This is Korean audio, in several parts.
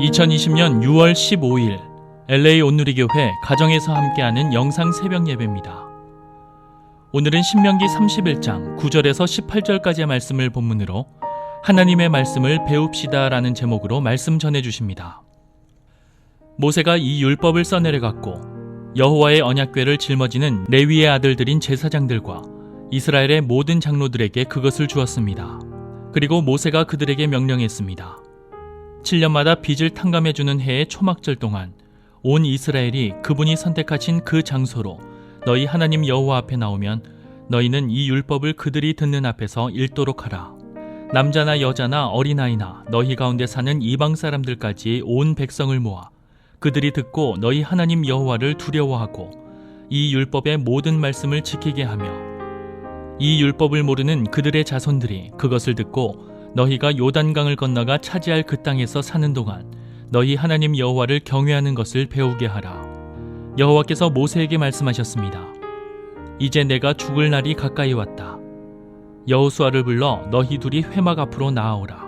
2020년 6월 15일 LA 온누리교회 가정에서 함께하는 영상 새벽 예배입니다. 오늘은 신명기 31장 9절에서 18절까지의 말씀을 본문으로 하나님의 말씀을 배웁시다라는 제목으로 말씀 전해 주십니다. 모세가 이 율법을 써내려 갖고 여호와의 언약궤를 짊어지는 레위의 아들들인 제사장들과 이스라엘의 모든 장로들에게 그것을 주었습니다. 그리고 모세가 그들에게 명령했습니다. 7년마다 빚을 탕감해주는 해의 초막절 동안 온 이스라엘이 그분이 선택하신 그 장소로 너희 하나님 여호와 앞에 나오면 너희는 이 율법을 그들이 듣는 앞에서 읽도록 하라. 남자나 여자나 어린아이나 너희 가운데 사는 이방 사람들까지 온 백성을 모아 그들이 듣고 너희 하나님 여호와를 두려워하고 이 율법의 모든 말씀을 지키게 하며 이 율법을 모르는 그들의 자손들이 그것을 듣고 너희가 요단강을 건너가 차지할 그 땅에서 사는 동안 너희 하나님 여호와를 경외하는 것을 배우게 하라. 여호와께서 모세에게 말씀하셨습니다. 이제 내가 죽을 날이 가까이 왔다. 여호수아를 불러 너희 둘이 회막 앞으로 나아오라.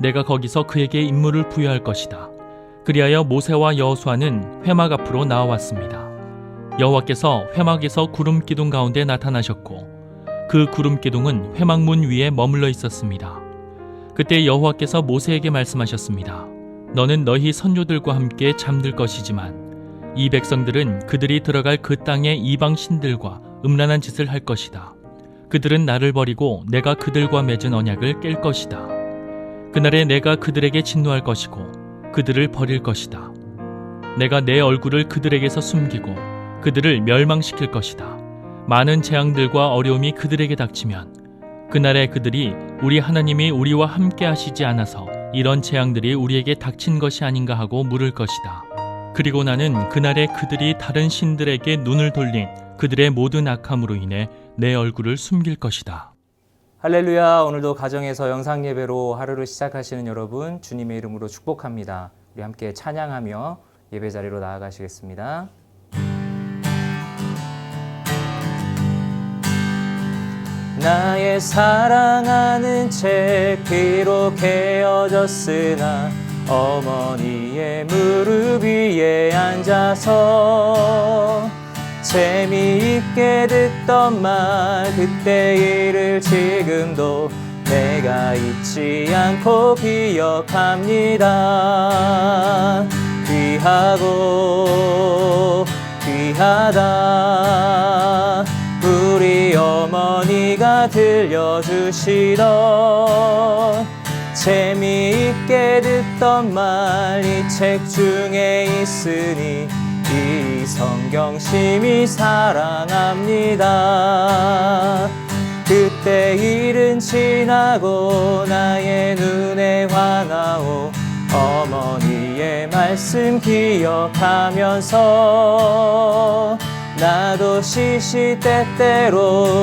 내가 거기서 그에게 임무를 부여할 것이다. 그리하여 모세와 여호수아는 회막 앞으로 나아왔습니다. 여호와께서 회막에서 구름 기둥 가운데 나타나셨고 그 구름 기둥은 회막문 위에 머물러 있었습니다. 그때 여호와께서 모세에게 말씀하셨습니다. 너는 너희 선조들과 함께 잠들 것이지만 이 백성들은 그들이 들어갈 그 땅의 이방 신들과 음란한 짓을 할 것이다. 그들은 나를 버리고 내가 그들과 맺은 언약을 깰 것이다. 그날에 내가 그들에게 진노할 것이고 그들을 버릴 것이다. 내가 내 얼굴을 그들에게서 숨기고 그들을 멸망시킬 것이다. 많은 재앙들과 어려움이 그들에게 닥치면 그날에 그들이 우리 하나님이 우리와 함께 하시지 않아서 이런 재앙들이 우리에게 닥친 것이 아닌가 하고 물을 것이다. 그리고 나는 그날에 그들이 다른 신들에게 눈을 돌린 그들의 모든 악함으로 인해 내 얼굴을 숨길 것이다. 할렐루야. 오늘도 가정에서 영상 예배로 하루를 시작하시는 여러분 주님의 이름으로 축복합니다. 우리 함께 찬양하며 예배 자리로 나아가시겠습니다. 나의 사랑하는 책 비록 헤어졌으나 어머니의 무릎 위에 앉아서 재미있게 듣던 말 그때 일을 지금도 내가 잊지 않고 기억합니다. 귀하고 귀하다 어머니가 들려주시던 재미있게 듣던 말 이 책 중에 있으니 이 성경 심히 사랑합니다. 그때 일은 지나고 나의 눈에 화나오 어머니의 말씀 기억하면서 나도 시시때때로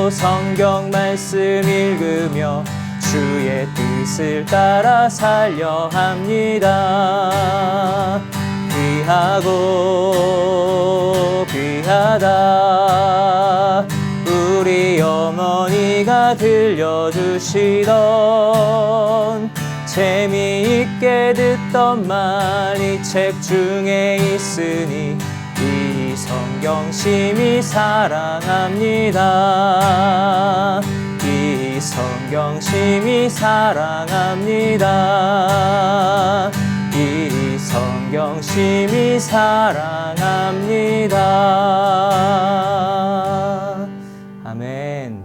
성경 말씀 읽으며 주의 뜻을 따라 살려 합니다. 귀하고 귀하다 우리 어머니가 들려주시던 재미있게 듣던 말 이 책 중에 있으니 이 성경 심히 사랑합니다. 이 성경 심히 사랑합니다. 이 성경 심히 사랑합니다. 아멘.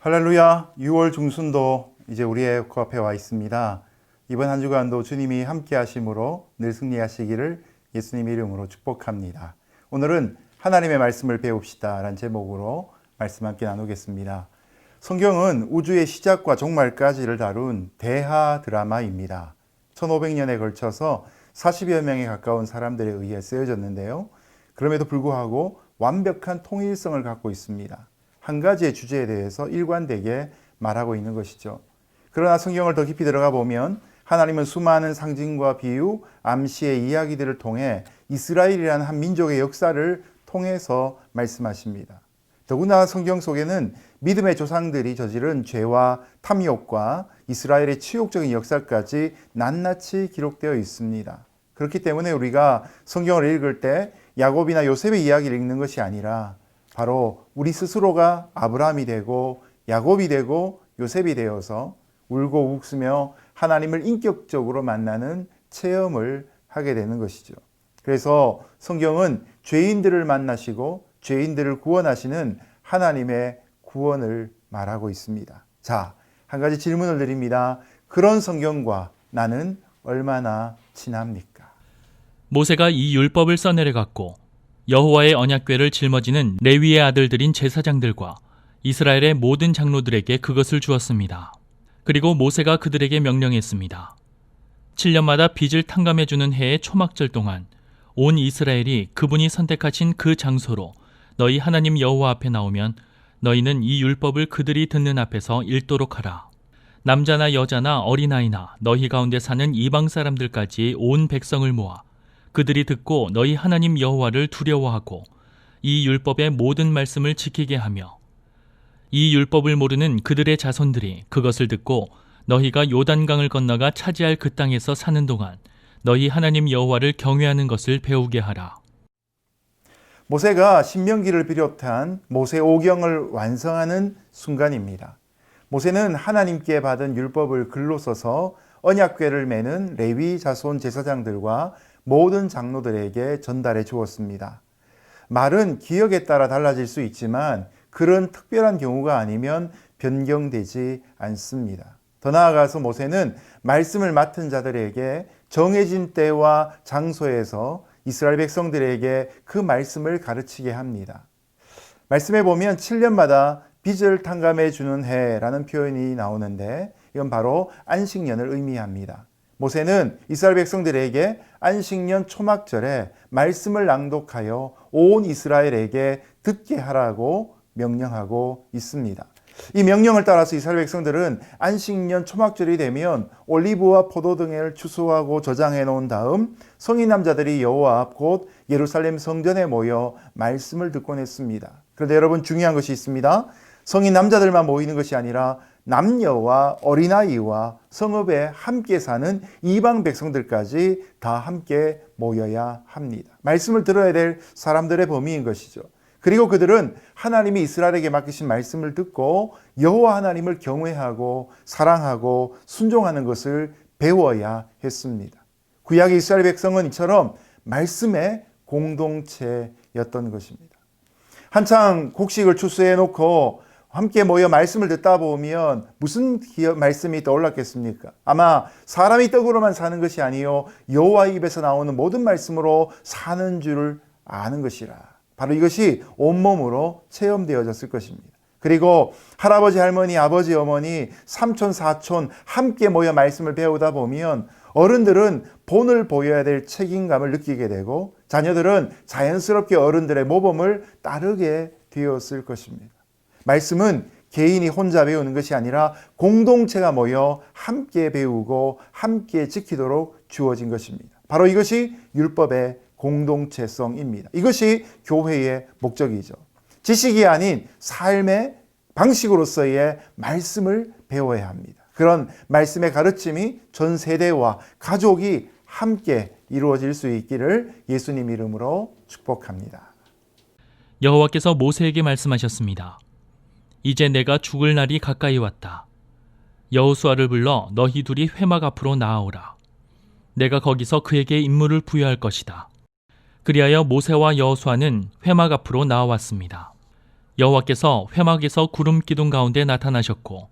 할렐루야 6월 중순도 이제 우리의 코앞에 와 있습니다. 이번 한 주간도 주님이 함께 하심으로 늘 승리하시기를 예수님 이름으로 축복합니다. 오늘은 하나님의 말씀을 배웁시다 라는 제목으로 말씀 함께 나누겠습니다. 성경은 우주의 시작과 종말까지를 다룬 대하 드라마입니다. 1500년에 걸쳐서 40여 명에 가까운 사람들에 의해 쓰여졌는데요. 그럼에도 불구하고 완벽한 통일성을 갖고 있습니다. 한 가지의 주제에 대해서 일관되게 말하고 있는 것이죠. 그러나 성경을 더 깊이 들어가 보면 하나님은 수많은 상징과 비유, 암시의 이야기들을 통해 이스라엘이라는 한 민족의 역사를 통해서 말씀하십니다. 더구나 성경 속에는 믿음의 조상들이 저지른 죄와 탐욕과 이스라엘의 치욕적인 역사까지 낱낱이 기록되어 있습니다. 그렇기 때문에 우리가 성경을 읽을 때 야곱이나 요셉의 이야기를 읽는 것이 아니라 바로 우리 스스로가 아브라함이 되고 야곱이 되고 요셉이 되어서 울고 웃으며 하나님을 인격적으로 만나는 체험을 하게 되는 것이죠. 그래서 성경은 죄인들을 만나시고 죄인들을 구원하시는 하나님의 구원을 말하고 있습니다. 자, 한 가지 질문을 드립니다. 그런 성경과 나는 얼마나 친합니까? 모세가 이 율법을 써내려 갖고 여호와의 언약궤를 짊어지는 레위의 아들들인 제사장들과 이스라엘의 모든 장로들에게 그것을 주었습니다. 그리고 모세가 그들에게 명령했습니다. 7년마다 빚을 탕감해 주는 해의 초막절 동안 온 이스라엘이 그분이 선택하신 그 장소로 너희 하나님 여호와 앞에 나오면 너희는 이 율법을 그들이 듣는 앞에서 읽도록 하라. 남자나 여자나 어린아이나 너희 가운데 사는 이방 사람들까지 온 백성을 모아 그들이 듣고 너희 하나님 여호와를 두려워하고 이 율법의 모든 말씀을 지키게 하며 이 율법을 모르는 그들의 자손들이 그것을 듣고 너희가 요단강을 건너가 차지할 그 땅에서 사는 동안 너희 하나님 여호와를 경외하는 것을 배우게 하라. 모세가 신명기를 비롯한 모세 오경을 완성하는 순간입니다. 모세는 하나님께 받은 율법을 글로 써서 언약궤를 매는 레위 자손 제사장들과 모든 장로들에게 전달해 주었습니다. 말은 기억에 따라 달라질 수 있지만 그런 특별한 경우가 아니면 변경되지 않습니다. 더 나아가서 모세는 말씀을 맡은 자들에게 정해진 때와 장소에서 이스라엘 백성들에게 그 말씀을 가르치게 합니다. 말씀에 보면 7년마다 빚을 탕감해 주는 해라는 표현이 나오는데 이건 바로 안식년을 의미합니다. 모세는 이스라엘 백성들에게 안식년 초막절에 말씀을 낭독하여 온 이스라엘에게 듣게 하라고 명령하고 있습니다. 이 명령을 따라서 이스라엘 백성들은 안식년 초막절이 되면 올리브와 포도 등을 추수하고 저장해 놓은 다음 성인 남자들이 여호와 앞 곧 예루살렘 성전에 모여 말씀을 듣곤 했습니다. 그런데 여러분 중요한 것이 있습니다. 성인 남자들만 모이는 것이 아니라 남녀와 어린아이와 성읍에 함께 사는 이방 백성들까지 다 함께 모여야 합니다. 말씀을 들어야 될 사람들의 범위인 것이죠. 그리고 그들은 하나님이 이스라엘에게 맡기신 말씀을 듣고 여호와 하나님을 경외하고 사랑하고 순종하는 것을 배워야 했습니다. 구약의 이스라엘 백성은 이처럼 말씀의 공동체였던 것입니다. 한창 곡식을 추수해 놓고 함께 모여 말씀을 듣다 보면 무슨 말씀이 떠올랐겠습니까? 아마 사람이 떡으로만 사는 것이 아니요 여호와 입에서 나오는 모든 말씀으로 사는 줄을 아는 것이라. 바로 이것이 온몸으로 체험되어졌을 것입니다. 그리고 할아버지, 할머니, 아버지, 어머니, 삼촌, 사촌 함께 모여 말씀을 배우다 보면 어른들은 본을 보여야 될 책임감을 느끼게 되고 자녀들은 자연스럽게 어른들의 모범을 따르게 되었을 것입니다. 말씀은 개인이 혼자 배우는 것이 아니라 공동체가 모여 함께 배우고 함께 지키도록 주어진 것입니다. 바로 이것이 율법의 공동체성입니다. 이것이 교회의 목적이죠. 지식이 아닌 삶의 방식으로서의 말씀을 배워야 합니다. 그런 말씀의 가르침이 전 세대와 가족이 함께 이루어질 수 있기를 예수님 이름으로 축복합니다. 여호와께서 모세에게 말씀하셨습니다. 이제 내가 죽을 날이 가까이 왔다. 여호수아를 불러 너희 둘이 회막 앞으로 나아오라. 내가 거기서 그에게 임무를 부여할 것이다. 그리하여 모세와 여호수아는 회막 앞으로 나아왔습니다. 여호와께서 회막에서 구름 기둥 가운데 나타나셨고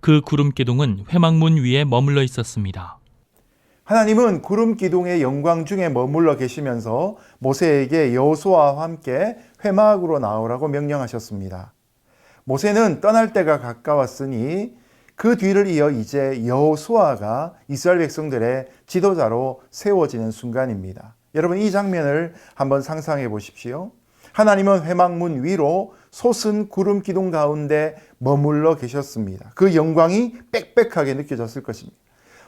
그 구름 기둥은 회막문 위에 머물러 있었습니다. 하나님은 구름 기둥의 영광 중에 머물러 계시면서 모세에게 여호수아와 함께 회막으로 나오라고 명령하셨습니다. 모세는 떠날 때가 가까웠으니 그 뒤를 이어 이제 여호수아가 이스라엘 백성들의 지도자로 세워지는 순간입니다. 여러분 이 장면을 한번 상상해 보십시오. 하나님은 회막문 위로 솟은 구름 기둥 가운데 머물러 계셨습니다. 그 영광이 빽빽하게 느껴졌을 것입니다.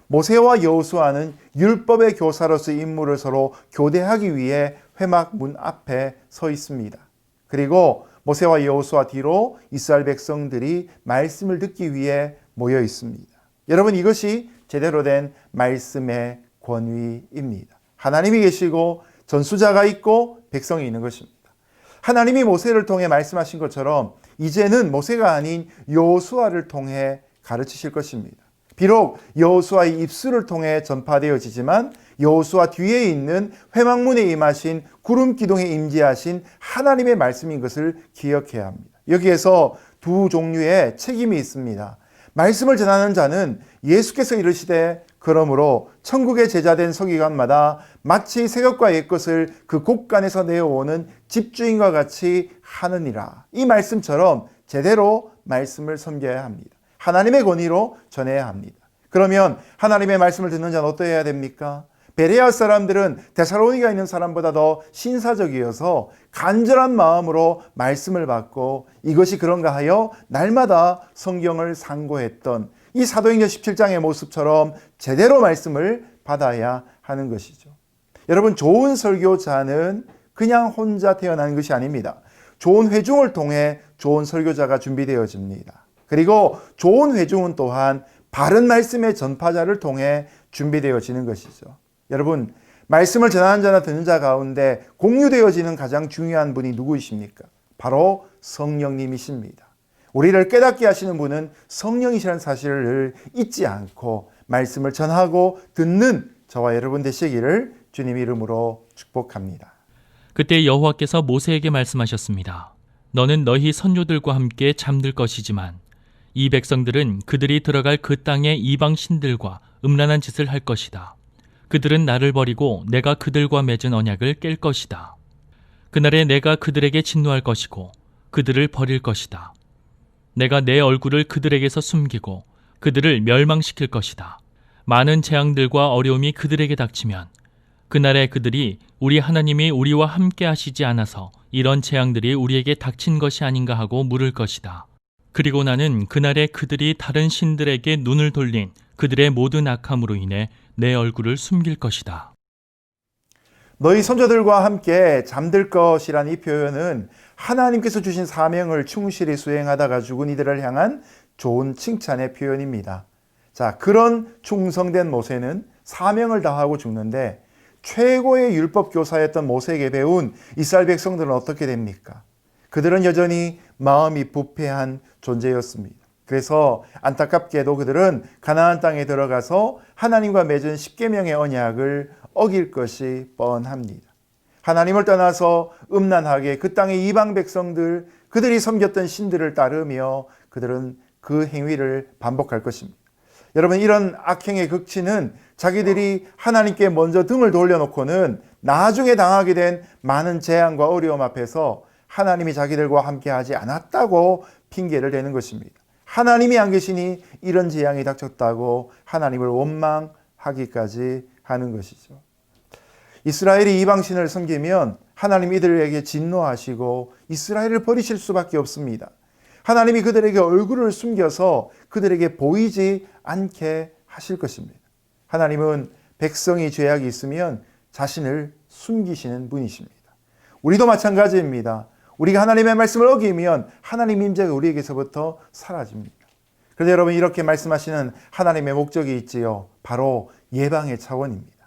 모세와 여호수아는 율법의 교사로서의 임무를 서로 교대하기 위해 회막 문 앞에 서 있습니다. 그리고 모세와 여호수아 뒤로 이스라엘 백성들이 말씀을 듣기 위해 모여 있습니다. 여러분 이것이 제대로 된 말씀의 권위입니다. 하나님이 계시고 전수자가 있고 백성이 있는 것입니다. 하나님이 모세를 통해 말씀하신 것처럼 이제는 모세가 아닌 여호수아를 통해 가르치실 것입니다. 비록 여호수아의 입술을 통해 전파되어지지만 여호수아 뒤에 있는 회막문에 임하신 구름 기둥에 임재하신 하나님의 말씀인 것을 기억해야 합니다. 여기에서 두 종류의 책임이 있습니다. 말씀을 전하는 자는 예수께서 이르시되 그러므로 천국의 제자된 서기관마다 마치 새것과 옛것을 그 곳간에서 내어오는 집주인과 같이 하느니라. 이 말씀처럼 제대로 말씀을 섬겨야 합니다. 하나님의 권위로 전해야 합니다. 그러면 하나님의 말씀을 듣는 자는 어떠해야 됩니까? 베레아 사람들은 데살로니가 있는 사람보다 더 신사적이어서 간절한 마음으로 말씀을 받고 이것이 그런가 하여 날마다 성경을 상고했던 이 사도행전 17장의 모습처럼 제대로 말씀을 받아야 하는 것이죠. 여러분 좋은 설교자는 그냥 혼자 태어나는 것이 아닙니다. 좋은 회중을 통해 좋은 설교자가 준비되어집니다. 그리고 좋은 회중은 또한 바른 말씀의 전파자를 통해 준비되어지는 것이죠. 여러분, 말씀을 전하는 자나 듣는 자 가운데 공유되어지는 가장 중요한 분이 누구이십니까? 바로 성령님이십니다. 우리를 깨닫게 하시는 분은 성령이시라는 사실을 잊지 않고 말씀을 전하고 듣는 저와 여러분 되시기를 주님 이름으로 축복합니다. 그때 여호와께서 모세에게 말씀하셨습니다. 너는 너희 선조들과 함께 잠들 것이지만 이 백성들은 그들이 들어갈 그 땅의 이방 신들과 음란한 짓을 할 것이다. 그들은 나를 버리고 내가 그들과 맺은 언약을 깰 것이다. 그날에 내가 그들에게 진노할 것이고 그들을 버릴 것이다. 내가 내 얼굴을 그들에게서 숨기고 그들을 멸망시킬 것이다. 많은 재앙들과 어려움이 그들에게 닥치면 그날에 그들이 우리 하나님이 우리와 함께 하시지 않아서 이런 재앙들이 우리에게 닥친 것이 아닌가 하고 물을 것이다. 그리고 나는 그날에 그들이 다른 신들에게 눈을 돌린 그들의 모든 악함으로 인해 내 얼굴을 숨길 것이다. 너희 선조들과 함께 잠들 것이란 이 표현은 하나님께서 주신 사명을 충실히 수행하다가 죽은 이들을 향한 좋은 칭찬의 표현입니다. 자, 그런 충성된 모세는 사명을 다하고 죽는데 최고의 율법 교사였던 모세에게 배운 이스라엘 백성들은 어떻게 됩니까? 그들은 여전히 마음이 부패한 존재였습니다. 그래서 안타깝게도 그들은 가나안 땅에 들어가서 하나님과 맺은 십계명의 언약을 어길 것이 뻔합니다. 하나님을 떠나서 음란하게 그 땅의 이방 백성들 그들이 섬겼던 신들을 따르며 그들은 그 행위를 반복할 것입니다. 여러분 이런 악행의 극치는 자기들이 하나님께 먼저 등을 돌려놓고는 나중에 당하게 된 많은 재앙과 어려움 앞에서 하나님이 자기들과 함께 하지 않았다고 핑계를 대는 것입니다. 하나님이 안 계시니 이런 재앙이 닥쳤다고 하나님을 원망하기까지 하는 것이죠. 이스라엘이 이방신을 섬기면 하나님 이들에게 진노하시고 이스라엘을 버리실 수밖에 없습니다. 하나님이 그들에게 얼굴을 숨겨서 그들에게 보이지 않게 하실 것입니다. 하나님은 백성이 죄악이 있으면 자신을 숨기시는 분이십니다. 우리도 마찬가지입니다. 우리가 하나님의 말씀을 어기면 하나님 임재가 우리에게서부터 사라집니다. 그런데 여러분 이렇게 말씀하시는 하나님의 목적이 있지요. 바로 예방의 차원입니다.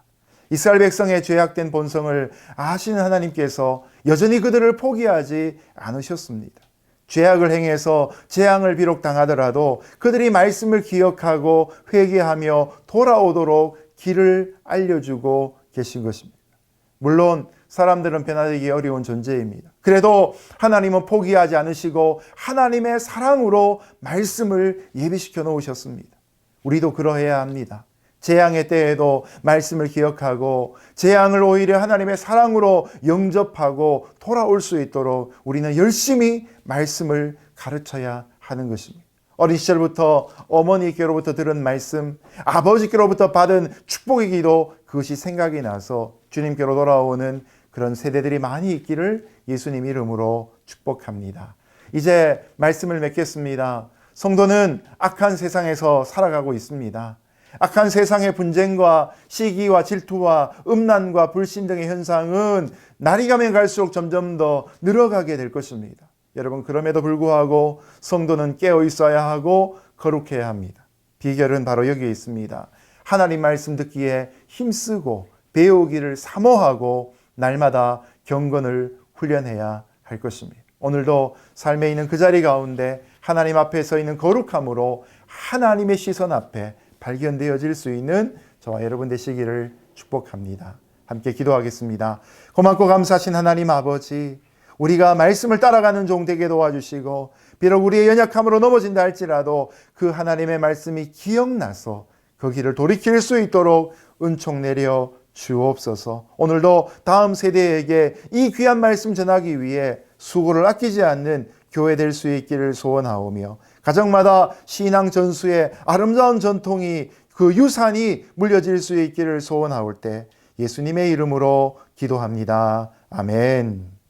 이스라엘 백성의 죄악된 본성을 아시는 하나님께서 여전히 그들을 포기하지 않으셨습니다. 죄악을 행해서 재앙을 비록 당하더라도 그들이 말씀을 기억하고 회개하며 돌아오도록 길을 알려주고 계신 것입니다. 물론 사람들은 변화되기 어려운 존재입니다. 그래도 하나님은 포기하지 않으시고 하나님의 사랑으로 말씀을 예비시켜 놓으셨습니다. 우리도 그러해야 합니다. 재앙의 때에도 말씀을 기억하고 재앙을 오히려 하나님의 사랑으로 영접하고 돌아올 수 있도록 우리는 열심히 말씀을 가르쳐야 하는 것입니다. 어린 시절부터 어머니께로부터 들은 말씀, 아버지께로부터 받은 축복의 기도 그것이 생각이 나서 주님께로 돌아오는 그런 세대들이 많이 있기를 예수님 이름으로 축복합니다. 이제 말씀을 맺겠습니다. 성도는 악한 세상에서 살아가고 있습니다. 악한 세상의 분쟁과 시기와 질투와 음란과 불신 등의 현상은 날이 가면 갈수록 점점 더 늘어가게 될 것입니다. 여러분 그럼에도 불구하고 성도는 깨어 있어야 하고 거룩해야 합니다. 비결은 바로 여기에 있습니다. 하나님 말씀 듣기에 힘쓰고 배우기를 사모하고 날마다 경건을 훈련해야 할 것입니다. 오늘도 삶에 있는 그 자리 가운데 하나님 앞에 서 있는 거룩함으로 하나님의 시선 앞에 발견되어질 수 있는 저와 여러분 되시기를 축복합니다. 함께 기도하겠습니다. 고맙고 감사하신 하나님 아버지, 우리가 말씀을 따라가는 종 되게 도와주시고, 비록 우리의 연약함으로 넘어진다 할지라도 그 하나님의 말씀이 기억나서 그 길을 돌이킬 수 있도록 은총 내려 주옵소서. 오늘도 다음 세대에게 이 귀한 말씀 전하기 위해 수고를 아끼지 않는 교회 될 수 있기를 소원하오며 가정마다 신앙 전수의 아름다운 전통이 그 유산이 물려질 수 있기를 소원하올 때 예수님의 이름으로 기도합니다. 아멘.